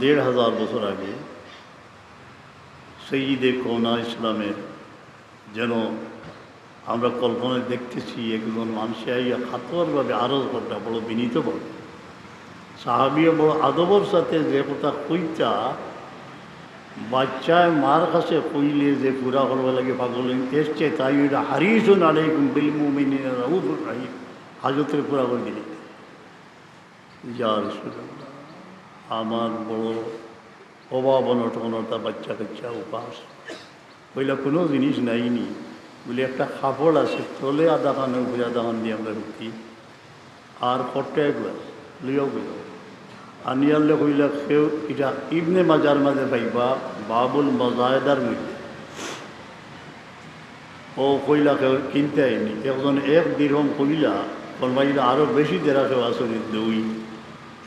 দেড় হাজার বছর আগে সঈদে কৌনা ইসলামের যেন আমরা কল্পনায় দেখতেছি একজন মানুষে আইয়া খাতরভাবে আরজ করটা বড় বিনীতভাবে সাহাবিয়া বড় আদবর সাথে যে কথা কইতা বাচ্চায় মার কাছে কইলে যে পুরা করবার লাগে পাগল এসছে তাই ওইটা হারিয়েছুন আলাইকুম বিল রাউফুর হাজতের পুরা করে দিলে যা রাসূলুল্লাহ, আমার বড় অভাব অনটনতা, বাচ্চা কাচ্চা, উপাস। ওইলা কোনো জিনিস নাইনি। বলে একটা কাপড় আছে, তলে আধা খানে উপরে আধা দিয়ে আমরা রুটি আর কটে গ্লাস লিও গেল আনিয়ালে কইলা সেও এটা ইবনে মাজার মাঝে পাইবা, বাবুল মজায়দার মধ্যে। ও কইলা কেউ কিনতে আইনি। একজন এক দীর্ঘম কইলা কলমাইলা আরও বেশি দেড়া কেউ আসলে দুই।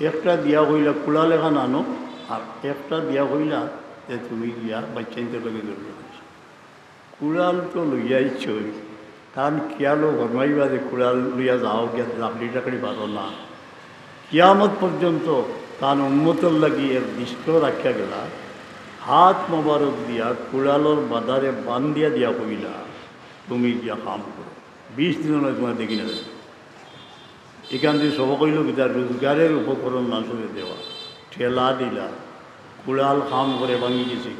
একটা দিয়া কইলা কুড়া লেখা নানো, আর একটা দিয়া কইলা যে তুমি গিয়া বাচ্চাইতে লগে ধরবে। কুড়াল তো লইয়াইছই কারণ কিয়ালো ঘরমাইবা যে কুড়াল লইয়া যাও গিয়া লাকড়ি টাকড়ি পারো না। কিয়ামত পর্যন্ত তার উন্মতর লাগি এর দৃষ্ট রাখিয়া গেলা। হাত মোবারক দিয়া কুড়ালোর বাদারে বান দিয়া দিয়া কইলা তুমি গিয়া কাম করো। বিশ দিন তোমার দেখি না। এখান থেকে সব কইল কি তার রোজগারের উপকরণ করে দেওয়া ঠেলা দিলা, কুড়াল খাম করে ভাঙি গেছে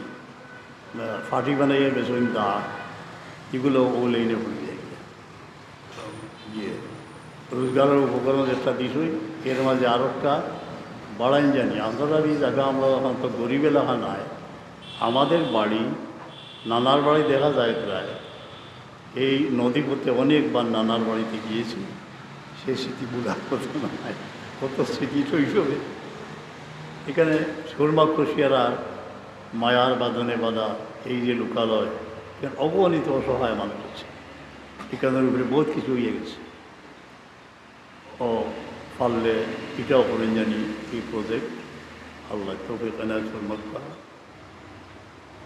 ফাটি বানাইয়া বেসন দা। এগুলো ও লাইনে পড়ে যায় ইয়ে রোজগারের উপকরণ একটা দিছই এর মাঝে আর একটা বাড়াইন জানি। এই জায়গা আমরা এখন তো গরিব এলাকা নাই। আমাদের বাড়ি নানার বাড়ি দেখা যায় প্রায় এই নদী পথে অনেকবার নানার বাড়িতে গিয়েছি। সে স্মৃতি বুড়ার কথা নয় কত স্মৃতি শৈশবে এখানে সুরমা খুশিয়ারা মায়ার বাঁধনে বাঁধা এই যে লোকালয়, এখানে অগণিত অসহায় মানুষ আছে। এখানের উপরে বহুত কিছু হয়ে গেছে। ও, পারলে এটাও করেন জানি এই প্রজেক্ট আল্লাহ তবে এখানে মক্কা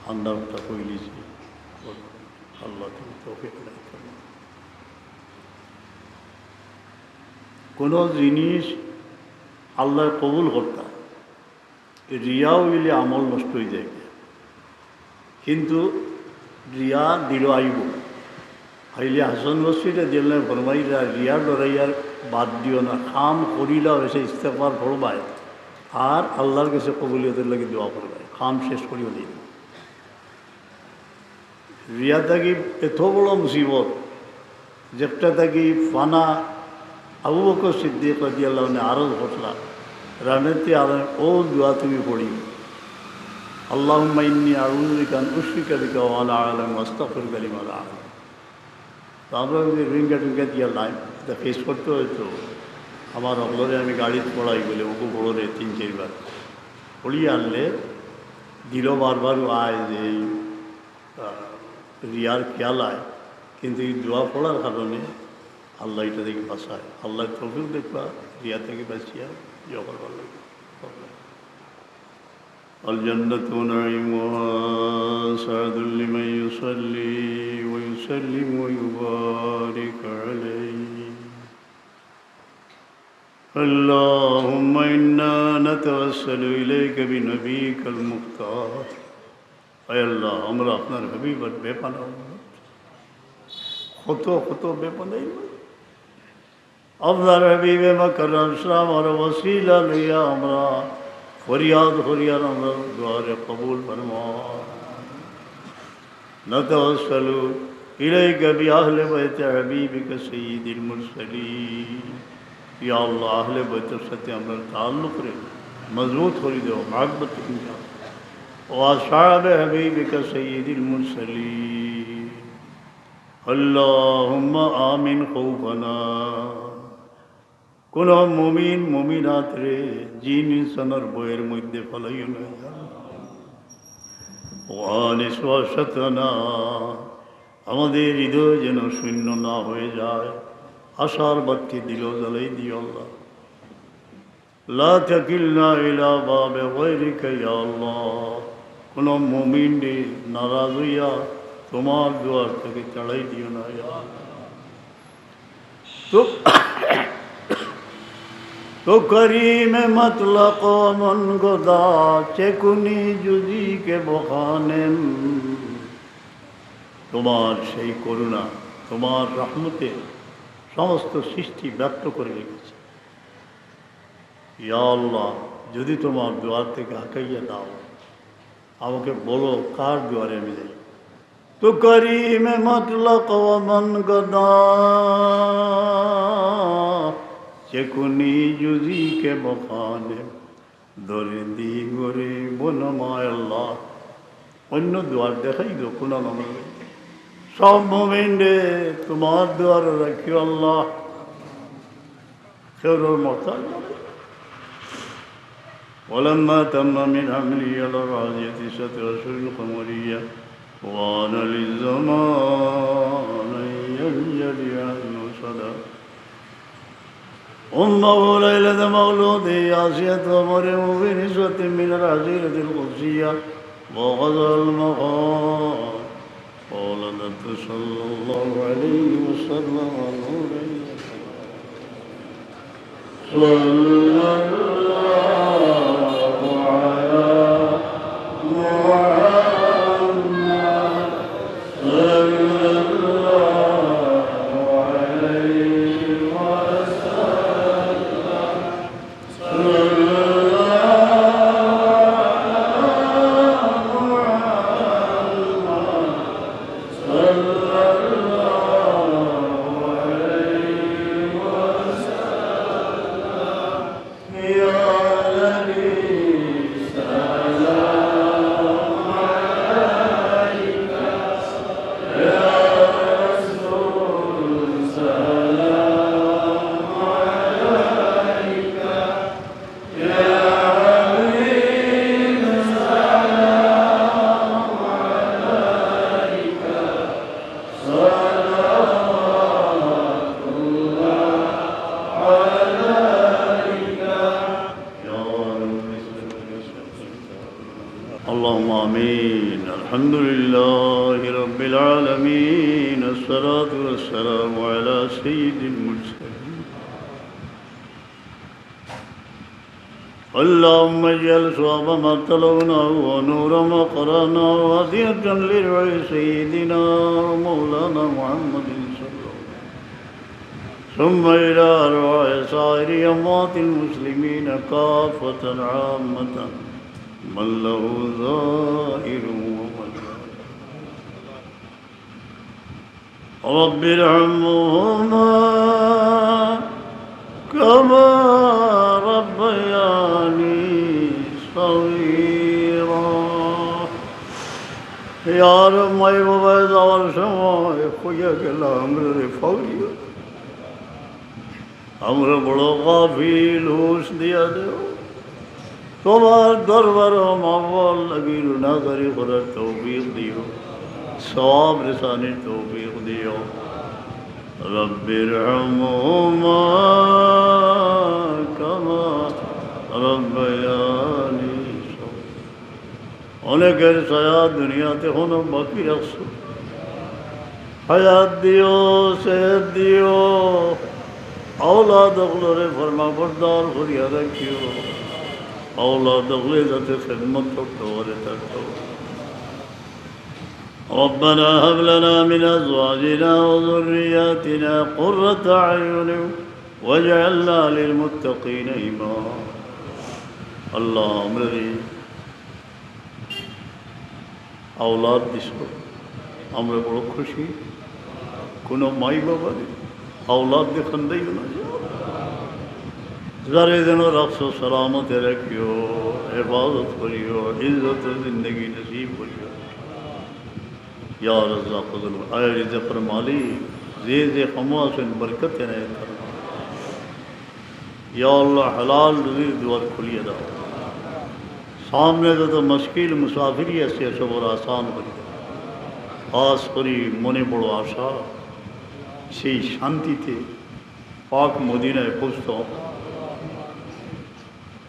আন্দারটা কইলিছি। আল্লাহ তুমি তবে কোনো জিনিস আল্লাহ কবুল করতা। রিয়াও ইলে আমল নষ্ট হয়ে যায়। কিন্তু রিয়া দৃঢ় আইব। হাইলে হাসন বস্তিটা দিলে ফরমাইরা রিয়া ডরাইয়ার বাদ দিও না, খাম করিলা হয়েছে ইস্তেফার ফরমায়। আর আল্লাহর কাছে কবুলিয়তের লাগে দোয়া করবায় খাম শেষ করিও দিন রিয়া থাকি এত বড় মুসিবত, যেটা থাকি ফানা আবু বকর সিদ্দিক রাজিয়াল্লাহ আরও ঘটলা রানেতে আর ও দোয়া তুমি পড়ি। আল্লাহ মাইনি আউলিকান উশ্রিকা দিকা ওয়ালা আলম অস্তফর কালিম আলা আলম তো আমরা ওই রিঙ্গা টিঙ্গা দিয়া লাইন, এটা ফেস করতে হয়তো আমার অগলরে আমি গাড়িতে পড়াই বলে ওকে বড়রে তিন চারবার পড়িয়ে আনলে দিল বারবার আয় যে রিয়ার খেয়াল আয়। কিন্তু এই দোয়া পড়ার কারণে আল্লাহ এটা থেকে বাঁচায় আল্লাহ তফিক দেখবা রিয়া থেকে বাঁচিয়া জগর ভালো الجنة نعيمها سعد لمن يصلي ويسلم ويبارك عليه اللهم إنا نتوسل إليك بنبيك المختار أي الله আমরা আপনার হাবিবার বেপানা কত কত বেপানাই আপনার হাবিবে মকরম সালাম আর ওসিলা লইয়া আমরা ফরিয়াদ ফরিয়াদ আমরা দুয়ারে কবুল ফরমা نتوسل إليك بأهل بيت حبيبك سيد المرسلين يا الله أهل بيت সাথে আমরা তাল্লুক রে মজবুত করে দেও محبت ইনশাআল্লাহ وأصحاب حبيبك سيد المرسلين اللهم آمن خوفنا কোন মুমিন মুমিনাত রে জিন, ইনসানের বইয়ের মধ্যে ফলাইও না ওয়াসাতনা আমাদের হৃদয় যেন শূন্য না হয়ে যায়, আশার বাক্যে দিল জ্বালাই দিও আল্লাহ। লা তাকিলনা ইলা বাবে গায়রিকা ইয়া আল্লাহ। কোন মুমিন রে নারাজ হইয়া তোমার দুয়ার থেকে চড়াই দিও না, ইয়া। তো তো করিমে مطلق কমন গদা চেকুনি যদি কে বখানেন। তোমার সেই করুণা, তোমার রহমতে সমস্ত সৃষ্টি ব্যক্ত করে রেখেছে। ইয়া যদি তোমার দুয়ার থেকে হাঁকাইয়া দাও, আমাকে বলো কার দুয়ারে আমি যাই। তো করিমে মতলক মন গদা চেকুনি যদি কে বখানে দরিদি গরে বনমায় আল্লাহ অন্য দুয়ার দেখাই দো কোনো নামে সব মোমেন্টে তোমার দুয়ার রাখিও আল্লাহ খেরোর মতো ولما تم من حملي على الراجية ستر القمرية وأنا للزمان ينجلي عنه صدى أمه ليلة مولوده عاصية ومريم في نسوة من العزيرة القدسية وغزى المقام قال النبي صلى الله عليه وسلم نور صلى الله العالمين الصلاة والسلام على سيد المرسلين. اللهم اجعل صواب ما تلوناه ونور ما قرأناه وهدية لرعي سيدنا ومولانا محمد صلى الله عليه وسلم. ثم إلى أرواح سائر أموات المسلمين كافة عامة. من له ظاهر ومن رب ارحمهما كما ربياني صغيرا يا رب ما يبغى دار سما يخويا كلا عمر فوري عمر بڑو غافل ہوش دیا دیو তোমার দরবার মামল লাগি না করি করার তৌফিক দিও সব রেসানির তৌফিক দিও। রব্বির অনেকের ছায়া দুনিয়াতে হনো বাকি রাখছো হায়াত দিও, সেহত দিও। আওলাদ অগলরে ফরমা বরদার করিয়া রাখিও। আওলাদ অগলে যাতে খেদমত করতে পারে থাকতো ربنا هب لنا من أزواجنا وذرياتنا قرة أعين واجعلنا للمتقين إماما আল্লাহ আমরা আওলাদ দিস আমরা বড় খুশি কোনো মাই বাবা আওলাদ দেখান দেই না যারে যেন রাখছো সালামতে রাখিও হেফাজত করিও ইজ্জত জিন্দগি নসিব করিও یا رضا قدل اے رضا فرمالی زیز خما سے برکت عنایت فرما یا اللہ، حلال رضی دیوار کھلی ادا سامنے تو مشکل مسافری ایسے صبر آسان کری خاص کری منی بڑو آشا، اسی شانتی تھی সেই শান্তিতে পাক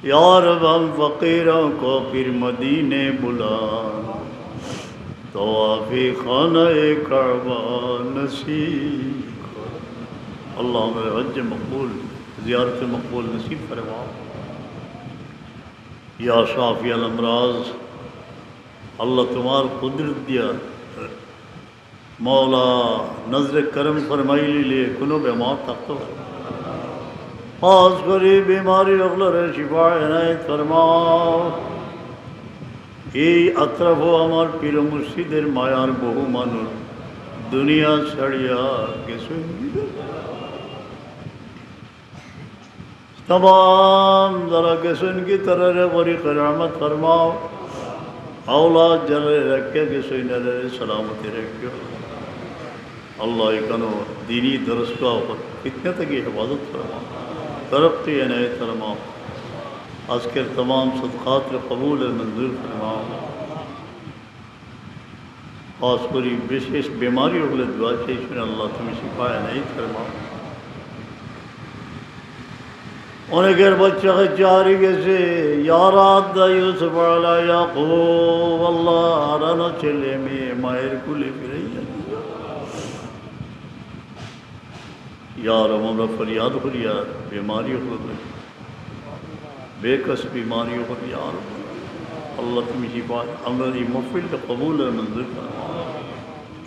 یا رب، ہم فقیروں کو پھر مدینے بلان توافی خانہ کعبہ نصیب اللہ میں حج مقبول، زیارت مقبول نصیب فرما۔ یا شافی الامراض، اللہ تمہار قدرت دیا۔ مولا نظر کرم فرمائی لی لیے کنو بے بیمار تک تو۔ خاص غریب بیماری اغلر شفاہ عنایت فرماؤ এই আত্রাভ আমার পীর মসজিদের মায়ার বহু মানুষ। দুনিয়া ছাড়িয়া গেছে। تمام ذرا گسن کی طرح رہے بڑی قرامت فرماؤ اولاد جلے رکھے گسوئی نظر سلامتی رکھے اللہ اکنو دینی درس کا اوپر کتنے تک یہ حفاظت فرماؤ ترقی عنایت فرماؤ আজকের তমাম সদকাত কবুলের মঞ্জুর ফরমাও খাস করি বিশেষ বেমারি হলে দোয়া চাইছেন আল্লাহ তুমি শিফায় নেই ফরমাও অনেকের বাচ্চা কাচ্চা হারিয়ে গেছে ইউসুফ আল্লাহ হারানো ছেলে মেয়ে মায়ের কুলে ফিরে যান ইয়ার আমরা ফরিয়াদ ফরিয়াদ বেমারি হলো بے کس بیماریوں پر یار اللہ تم ہی بات عملی مفل قبول منظور کا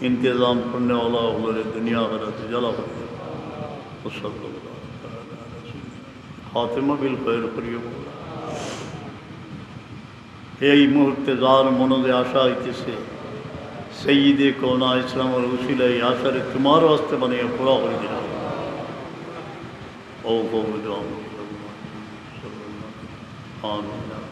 انتظام کرنے والا ہمارے دنیا غلط جلا ہو۔ خاتمہ بل خیر کریو یہی مرتضار منوز آشا کسے سید کونا اسلام اور اسی لیے آشر تمہارے واسطے بنے پورا کر دیا او کو دعا on